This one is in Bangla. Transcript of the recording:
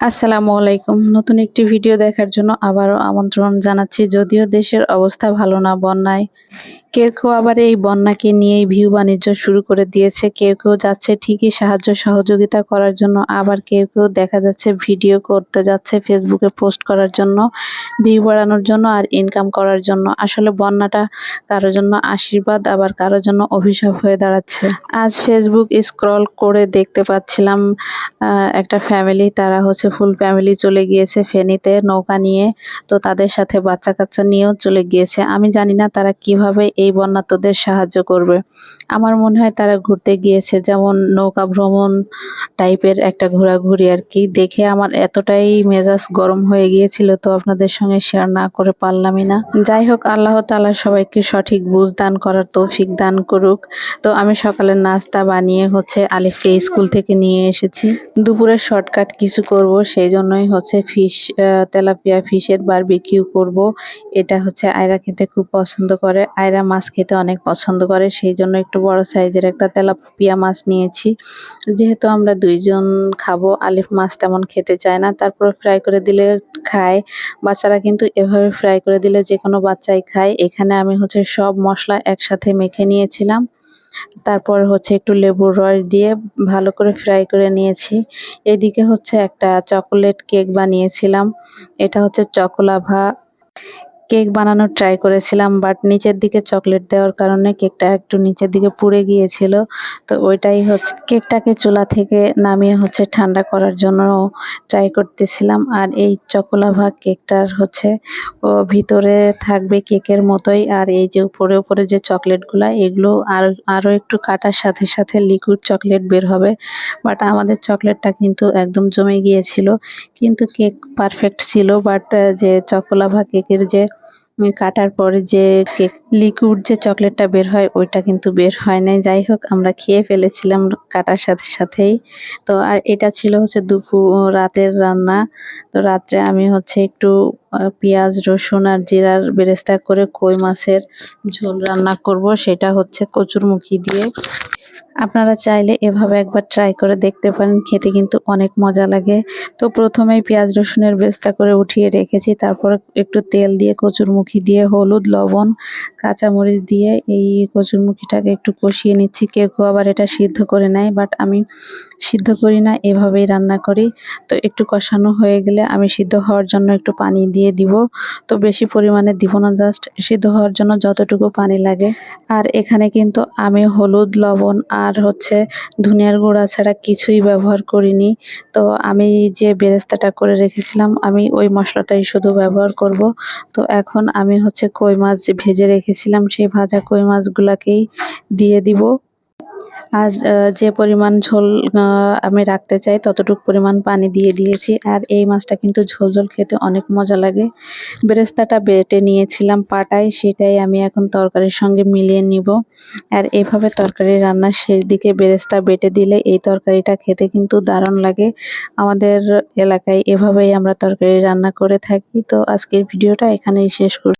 আসসালামু আলাইকুম। নতুন একটি ভিডিও দেখার জন্য আবারও আমন্ত্রণ জানাচ্ছি। যদিও দেশের অবস্থা ভালো না, বন্যায় কেউ কেউ আবার এই বন্যাকে নিয়েই ভিউ বাণিজ্য শুরু করে দিয়েছে। কেউ কেউ যাচ্ছে ঠিকই সাহায্য সহযোগিতা করার জন্য, আবার কেউ কেউ দেখা যাচ্ছে ভিডিও করতে যাচ্ছে ফেসবুকে পোস্ট করার জন্য, ভিউ বাড়ানোর জন্য আর ইনকাম করার জন্য। আসলে বন্যাটা কারোর জন্য আশীর্বাদ, আবার কারোর জন্য অভিশাপ হয়ে দাঁড়াচ্ছে। আজ ফেসবুক স্ক্রল করে দেখতে পাচ্ছিলাম একটা ফ্যামিলি, তারা হচ্ছে ফুল ফ্যামিলি চলে গিয়েছে ফেনীতে নৌকা নিয়ে, তো তাদের সাথে বাচ্চা কাচ্চা নিয়েও চলে গিয়েছে। আমি জানি না তারা কীভাবে এই বন্যাতদের সাহায্য করবে। আমার মনে হয় তারা ঘুরতে গিয়েছে, যেমন নৌকা ভ্রমণ টাইপের একটা ঘোরাঘুরি আর কি। দেখে আমার এতটাই মেজাজ গরম হয়ে গিয়েছিল, তো আপনাদের সঙ্গে শেয়ার না করে পারলামই না। যাই হোক, আল্লাহ তালা সবাইকে সঠিক বুঝ দান করার তৌফিক দান করুক। তো আমি সকালের নাস্তা বানিয়ে হচ্ছে আলিফকে স্কুল থেকে নিয়ে এসেছি। দুপুরে শর্টকাট কিছু করব সেই জন্যই হচ্ছে ফিশ তেলাপিয়া ফিশের বারবিকিউ করব। এটা হচ্ছে আয়রা খেতে খুব পছন্দ করে। আয়রা মাছ খেতে অনেক পছন্দ করে সেই জন্য একটু বড় সাইজের একটা তেলাপিয়া মাছ নিয়েছি। যেহেতু আমরা দুইজন খাব, আলিফ মাছ তেমন খেতে চায় না, তারপর ফ্রাই করে দিলে খায়। বাচ্চারা কিন্তু এভাবে ফ্রাই করে দিলে যে কোনো বাচ্চাই খায়। এখানে আমি হচ্ছে সব মশলা একসাথে মেখে নিয়েছিলাম। তারপর হচ্ছে একটু লেবুর রস দিয়ে ভালো করে ফ্রাই করে নিয়েছি। এদিকে হচ্ছে একটা চকোলেট কেক বানিয়েছিলাম। এটা হচ্ছে চকোলাভা কেক বানানোর ট্রাই করেছিলাম বাট নিচের দিকে চকলেট দেওয়ার কারণে কেকটা একটু নিচের দিকে পুড়ে গিয়েছিল। তো ওইটাই হচ্ছে, কেকটাকে চুলা থেকে নামিয়ে হচ্ছে ঠান্ডা করার জন্য ট্রাই করতেছিলাম। আর এই চকোলাভা কেকটার হচ্ছে, ও ভিতরে থাকবে কেকের মতোই। আর এই যে উপরে উপরে যে চকলেটগুলা এগুলো আর আরও একটু কাটার সাথে সাথে লিকুইড চকলেট বের হবে। বাট আমাদের চকলেটটা কিন্তু একদম জমে গিয়েছিল। কিন্তু কেক পারফেক্ট ছিল বাট যে চকোলাভা কেকের যে কাটার পরে যে কেক লিকুইড যে চকলেটটা বের হয়, ওইটা কিন্তু বের হয় নাই। যাই হোক, আমরা খেয়ে ফেলেছিলাম কাটার সাথে সাথেই। তো, আর এটা ছিল হচ্ছে দুপুর রাতের রান্না। তো, রাত্রে আমি হচ্ছে একটু পেঁয়াজ, রসুন আর জিরার বেরেস্তা করে কই মাছের ঝোল রান্না করব। সেটা হচ্ছে কচুরমুখী দিয়ে। আপনারা চাইলে এভাবে একবার ট্রাই করে দেখতে পারেন, খেতে কিন্তু অনেক মজা লাগে। তো, প্রথমেই পেঁয়াজ, রসুনের বেস্তা করে উঠিয়ে রেখেছি। তারপর একটু তেল দিয়ে কচুরমুখী দিয়ে হলুদ, লবণ কাঁচামরিচ দিয়ে এই কচুরমুখীটাকে একটু কষিয়ে নিচ্ছি। কেউ কেউ আবার এটা সিদ্ধ করে নেয় বাট আমি সিদ্ধ করি না, এভাবেই রান্না করি। তো একটু কষানো হয়ে গেলে আমি সিদ্ধ হওয়ার জন্য একটু পানি দিয়ে দিব। তো বেশি পরিমাণে দিব না জাস্ট সিদ্ধ হওয়ার জন্য যতটুকু পানি লাগে। আর এখানে কিন্তু আমি হলুদ, লবণ আর হচ্ছে ধনিয়ার গুঁড়া ছাড়া কিছুই ব্যবহার করিনি। তো আমি যে বেরেস্তাটা করে রেখেছিলাম, আমি ওই মশলাটাই শুধু ব্যবহার করব। তো এখন আমি হচ্ছে কই মাছ ভেজে ভেজে রেখেছিলাম সেই ভাজা কই মাছগুলাকেই দিয়ে দিব। আর যে পরিমাণ ঝোল আমি রাখতে চাই ততটুকু পরিমাণ পানি দিয়ে দিয়েছি। আর এই মাছটা কিন্তু ঝোল ঝোল খেতে অনেক মজা লাগে। বেরেস্তাটা বেটে নিয়েছিলাম পাটায়, সেটাই আমি এখন তরকারির সঙ্গে মিলিয়ে নিব। আর এইভাবে তরকারি রান্নার শেষ দিকে বেরেস্তা বেটে দিলে এই তরকারিটা খেতে কিন্তু দারুণ লাগে। আমাদের এলাকায় এভাবেই আমরা তরকারি রান্না করে থাকি। তো আজকের ভিডিওটা এখানেই শেষ করি